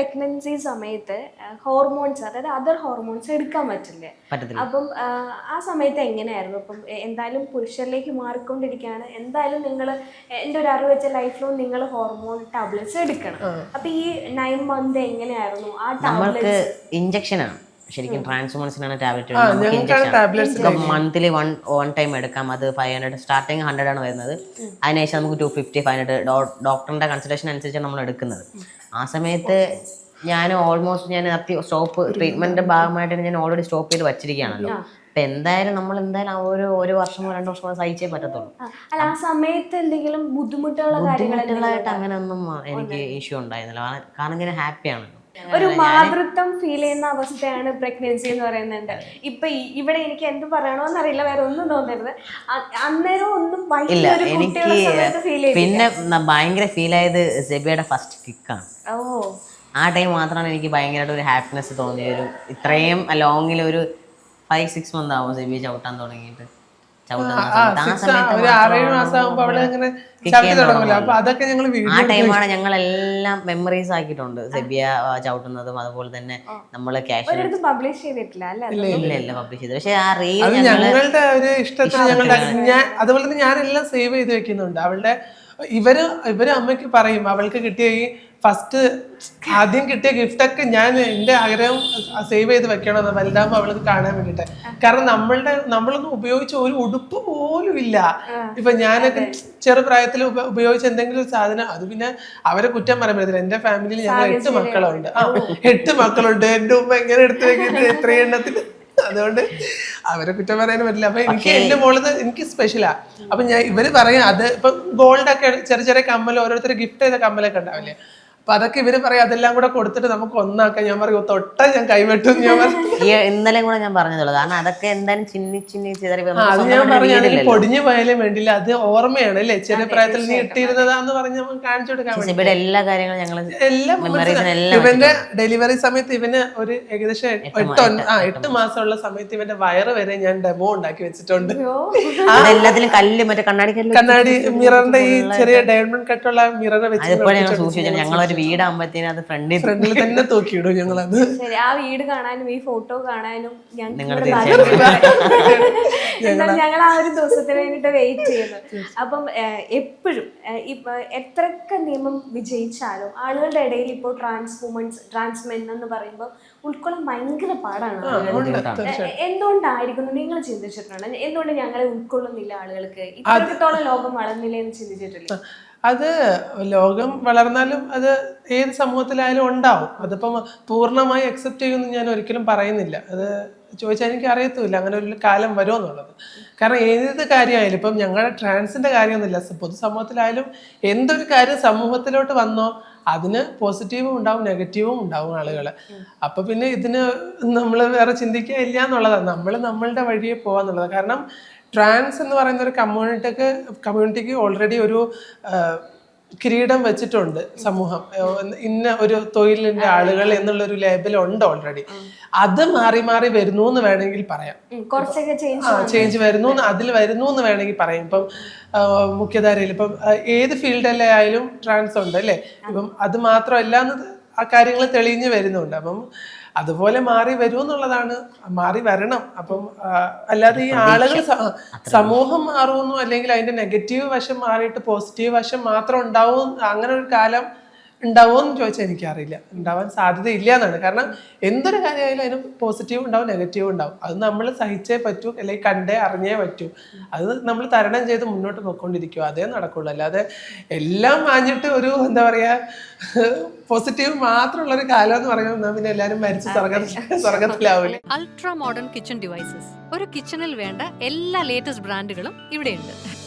Pregnancy സമയത്ത് hormones അതായത് other hormones എടുക്കാൻ പറ്റില്ല. അപ്പം ആ, സമയത്ത് എങ്ങനെയായിരുന്നു? അപ്പം എന്തായാലും പുരുഷരിലേക്ക് മാറിക്കൊണ്ടിരിക്കുകയാണ്. എന്തായാലും നിങ്ങൾ എന്റെ ഒരു അറിവ് വെച്ച ലൈഫിലും നിങ്ങൾ ഹോർമോൺ ടാബ്ലറ്റ്സ് എടുക്കണം. അപ്പം ഈ നയൻ മന്ത് എങ്ങനെയായിരുന്നു? ആ ടാബ്ലറ്റ്സ് ഇഞ്ചക്ഷനാണ് ശരിക്കും ട്രാൻസ്ഹോമൻസിനാണ് tablet monthly one one time എടുക്കാം. അത് ഫൈവ് ഹൺഡ്രഡ് സ്റ്റാർട്ടിങ് ഹൺഡ്രഡ് ആണ് വരുന്നത്. അതിനുശേഷം നമുക്ക് ടു ഫിഫ്റ്റി ഫൈവ് ഹൺഡ്രഡ് ഡോക്ടറിന്റെ കൺസൾട്ടേഷൻ അനുസരിച്ചാണ് നമ്മൾ എടുക്കുന്നത്. ആ സമയത്ത് ഞാൻ ഓൾമോസ്റ്റ് ഞാൻ സ്റ്റോപ്പ് ട്രീറ്റ്മെന്റിന്റെ ഭാഗമായിട്ട് ഞാൻ ഓൾറെഡി സ്റ്റോപ്പ് ചെയ്ത് വച്ചിരിക്കുകയാണല്ലോ. അപ്പൊ എന്തായാലും നമ്മൾ എന്തായാലും ഒരു ഒരു വർഷമോ രണ്ടു വർഷമോ സഹിച്ചേ പറ്റത്തുള്ളൂ. ആ, അല്ല ആ സമയത്ത് എന്തെങ്കിലും ബുദ്ധിമുട്ടുകളോ ബുദ്ധിമുട്ടുകളായിട്ട് അങ്ങനെ ഒന്നും എനിക്ക് ഇഷ്യൂ ഉണ്ടായിരുന്നില്ല. കാരണം- കാരണം ഞാൻ ഹാപ്പിയാണല്ലോ ഒരു മാതൃത്വം ഫീൽ ചെയ്യുന്ന അവസ്ഥയാണ് പ്രഗ്നൻസി എന്ന് പറയുന്നുണ്ട് ഇപ്പൊ ഇവിടെ എനിക്ക് എന്ത് പറയണോന്ന് അറിയില്ല വേറെ ഒന്നും തോന്നരുത്. അന്നേരം ഒന്നും ഇല്ല എനിക്ക് പിന്നെ ഭയങ്കര ഫീൽ ആയത് സെബിയുടെ ഫസ്റ്റ് കിക്കാണ് ഓ. ആ ടൈം മാത്രമാണ് എനിക്ക് ഭയങ്കരമായിട്ട് ഒരു ഹാപ്പിനെസ് തോന്നിയ ഒരു ഇത്രയും ലോങ്ങിൽ ഒരു ഫൈവ് സിക്സ് മന്ത് ആവും സെബി ചവിട്ടാൻ തുടങ്ങിയിട്ട്. ആ അതൊക്കെ ഞങ്ങൾ എല്ലാം ടൈമാണ് മെമ്മറീസ് ആക്കിയിട്ടുണ്ട്. സെബിയ ചവിട്ടുന്നതും അതുപോലെ തന്നെ നമ്മൾ ക്യാഷ് പബ്ലിഷ് ചെയ്തിട്ടില്ല അല്ലേ? അത്? ഇല്ല ഇല്ല പബ്ലിഷ് ചെയ്തത് പക്ഷെ ആ റീൽ അത് ഞങ്ങളുടെ ഒരു ഇഷ്ടത്തിന് ഞങ്ങളുടെ ഞാൻ അതുപോലെ തന്നെ ഞാനെല്ലാം സേവ് ചെയ്ത് വെക്കുന്നുണ്ട്. അവളുടെ ഇവർ ഇവർ അമ്മയ്ക്ക് പറയും അവൾക്ക് കിട്ടിയ ഈ ഫസ്റ്റ് ആദ്യം കിട്ടിയ ഗിഫ്റ്റ് ഒക്കെ ഞാൻ എന്റെ ആഗ്രഹം സേവ് ചെയ്ത് വെക്കണം വലുതാകുമ്പോൾ അവൾക്ക് കാണാൻ വേണ്ടിയിട്ട്. കാരണം നമ്മളുടെ നമ്മളൊന്നും ഉപയോഗിച്ച ഒരു ഉടുപ്പ് പോലും ഇല്ല. ഇപ്പൊ ഞാനൊക്കെ ചെറുപ്രായത്തിൽ ഉപയോഗിച്ച എന്തെങ്കിലും ഒരു സാധനം അത് പിന്നെ അവരെ കുറ്റം പറയാൻ പറ്റത്തില്ല. എന്റെ ഫാമിലിയിൽ ഞങ്ങൾ എട്ട് മക്കളുണ്ട്. ആ എട്ട് മക്കളുണ്ട്. എന്റെ ഉമ്മ എങ്ങനെ എടുത്തു വെക്കുന്നത്? എത്ര എണ്ണത്തിന് അതുകൊണ്ട് അവരെ കുറ്റം പറയാനും പറ്റില്ല. അപ്പൊ എനിക്ക് എന്റെ മോളത് എനിക്ക് സ്പെഷ്യലാ അപ്പൊ ഞാൻ ഇവർ പറയാം അത് ഇപ്പൊ ഗോൾഡ് ഒക്കെ ചെറിയ ചെറിയ കമ്മൽ ഓരോരുത്തർ ഗിഫ്റ്റ് ചെയ്ത കമ്മലൊക്കെ ഉണ്ടാവില്ലേ? അപ്പൊ അതൊക്കെ ഇവർ പറയാം അതെല്ലാം കൂടെ കൊടുത്തിട്ട് നമുക്ക് ഒന്നാക്കാം. ഞാൻ പറയും തൊട്ട ഞാൻ കൈവെട്ടും. ഞാൻ പറയും ഈ ഇന്നലെ കൂടെ ഞാൻ പറഞ്ഞതുള്ളൂ. കാരണം അതൊക്കെ എന്തായാലും ചിന്നി ചിന്നി ചിതറി അത് ഞാൻ പറഞ്ഞു അതിന് പൊടിഞ്ഞു പോയാലും വേണ്ടില്ല. അത് ഓർമ്മയാണ് അല്ലേ? ചെറിയ പ്രായത്തിൽ നീ ഇട്ടിരുന്നതാന്ന് പറഞ്ഞ് കാണിച്ചു കൊടുക്കാൻ എല്ലാ കാര്യങ്ങളും ഞങ്ങൾ എല്ലാം മെമ്മറീസിന് മനസ്സിലായി. എല്ലാം ഇവന്റെ ഡെലിവറി സമയത്ത് ഇവന് ഒരു ഏകദേശം എട്ട് ഒൻ- ആ എട്ട് മാസമുള്ള സമയത്ത് ഇവന്റെ വയറ് വരെ ഞാൻ ഡെമോ ഉണ്ടാക്കി വെച്ചിട്ടുണ്ട്. എല്ലാത്തിലും അതെല്ലാത്തിലും കല്ല് മറ്റേ കണ്ണാടി കല്ല് കണ്ണാടി മിററിന്റെ ഈ ചെറിയ ഡയമണ്ട് കട്ടുള്ള മിറർ വെച്ച് അതിപ്പോഴും ഞങ്ങൾ സൂക്ഷിച്ചു ഞങ്ങളൊരു വീടാകുമ്പോഴത്തേനും അത് ഫ്രണ്ടിൽ ഫ്രണ്ടിൽ തന്നെ തൂക്കിയിടും ഞങ്ങളത്. ശരി ആ വീട് കാണാനും ഈ ഫോട്ടോ കാണാനും എന്നാൽ ഞങ്ങൾ ആ ഒരു ദിവസത്തിന് വേണ്ടിട്ട് വെയിറ്റ് ചെയ്യുന്നു. അപ്പം എപ്പോഴും ഇപ്പൊ എത്രയൊക്കെ നിയമം വിജയിച്ചാലും ആളുകളുടെ ഇടയിൽ ഇപ്പോൾ ട്രാൻസ് വുമൻസ് ട്രാൻസ് മെൻ എന്ന് പറയുമ്പോൾ ഉൾക്കൊള്ളാൻ ഭയങ്കര പാടാണ്. എന്തുകൊണ്ടായിരിക്കും നിങ്ങൾ ചിന്തിച്ചിട്ടുണ്ട് എന്തുകൊണ്ട് ഞങ്ങളെ ഉൾക്കൊള്ളുന്നില്ല ആളുകൾക്ക്? ഇത്രത്തോളം ലോകം വളർന്നില്ല എന്ന് ചിന്തിച്ചിട്ടില്ല? അത് ലോകം വളർന്നാലും അത് ഏത് സമൂഹത്തിലായാലും ഉണ്ടാവും. അതിപ്പം പൂർണമായി അക്സെപ്റ്റ് ചെയ്യുമെന്ന് ഞാൻ ഒരിക്കലും പറയുന്നില്ല. അത് ചോദിച്ചാൽ എനിക്ക് അറിയത്തുമില്ല. അങ്ങനെ ഒരു കാലം വരുമെന്നുള്ളത്. കാരണം ഏത് കാര്യമായാലും ഇപ്പം ഞങ്ങളുടെ ട്രാൻസിന്റെ കാര്യമൊന്നുമില്ല. പൊതുസമൂഹത്തിലായാലും എന്തൊരു കാര്യം സമൂഹത്തിലോട്ട് വന്നോ അതിന് പോസിറ്റീവും ഉണ്ടാവും നെഗറ്റീവും ഉണ്ടാവും ആളുകൾ. അപ്പം പിന്നെ ഇതിന് നമ്മൾ വേറെ ചിന്തിക്കുക ഇല്ല എന്നുള്ളതാണ്. നമ്മൾ നമ്മളുടെ വഴിയെ പോകാന്നുള്ളത് കാരണം ട്രാൻസ് എന്ന് പറയുന്ന ഒരു കമ്മ്യൂണിറ്റിക്ക് കമ്മ്യൂണിറ്റിക്ക് ഓൾറെഡി ഒരു കിരീടം വെച്ചിട്ടുണ്ട് സമൂഹം. ഇന്ന ഒരു തൊഴിലിന്റെ ആളുകൾ എന്നുള്ള ഒരു ലേബൽ ഉണ്ട് ഓൾറെഡി അത് മാറി മാറി വരുന്നു എന്ന് വേണമെങ്കിൽ പറയാം. ആ ചേഞ്ച് വരുന്നു അതിൽ വരുന്നു എന്ന് വേണമെങ്കിൽ പറയാം. ഇപ്പം മുഖ്യധാരയിൽ ഇപ്പം ഏത് ഫീൽഡല്ലേ ആയാലും ട്രാൻസ് ഉണ്ട് അല്ലേ? ഇപ്പം അത് മാത്രമല്ല ആ കാര്യങ്ങൾ തെളിഞ്ഞു വരുന്നുണ്ട്. അപ്പം അതുപോലെ മാറി വരും എന്നുള്ളതാണ് മാറി വരണം. അപ്പം അല്ലാതെ ഈ ആളുകൾ സമൂഹം മാറുമെന്നോ അല്ലെങ്കിൽ അതിന്റെ നെഗറ്റീവ് വശം മാറിയിട്ട് പോസിറ്റീവ് വശം മാത്രം ഉണ്ടാവും അങ്ങനെ ഒരു കാലം ഉണ്ടാവുമോ എന്ന് ചോദിച്ചാൽ എനിക്കറിയില്ല. ഉണ്ടാവാൻ സാധ്യതയില്ല എന്നാണ് കാരണം എന്തൊരു കാര്യമായാലും അതിന് പോസിറ്റീവ് ഉണ്ടാവും നെഗറ്റീവ് ഉണ്ടാവും. അത് നമ്മൾ സഹിച്ചേ പറ്റൂ അല്ലെങ്കിൽ കണ്ടേ അറിഞ്ഞേ പറ്റൂ. അത് നമ്മൾ തരണം ചെയ്ത് മുന്നോട്ട് പോയിക്കൊണ്ടിരിക്കും അതേ നടക്കുള്ളൂ. അല്ലാതെ എല്ലാം മാഞ്ഞിട്ട് ഒരു എന്താ പറയാ പോസിറ്റീവ് മാത്രമുള്ള ഒരു കാലം എന്ന് പറയുന്നത് പിന്നെ എല്ലാവരും മരിച്ച് സ്വർഗത്തിൽ സ്വർഗത്തിലാവില്ല അൾട്രാ മോഡേൺ കിച്ചൺ ഡിവൈസസ് ഒരു കിച്ചണിൽ വേണ്ട എല്ലാ ലേറ്റസ്റ്റ് ബ്രാൻഡുകളും ഇവിടെയുണ്ട്.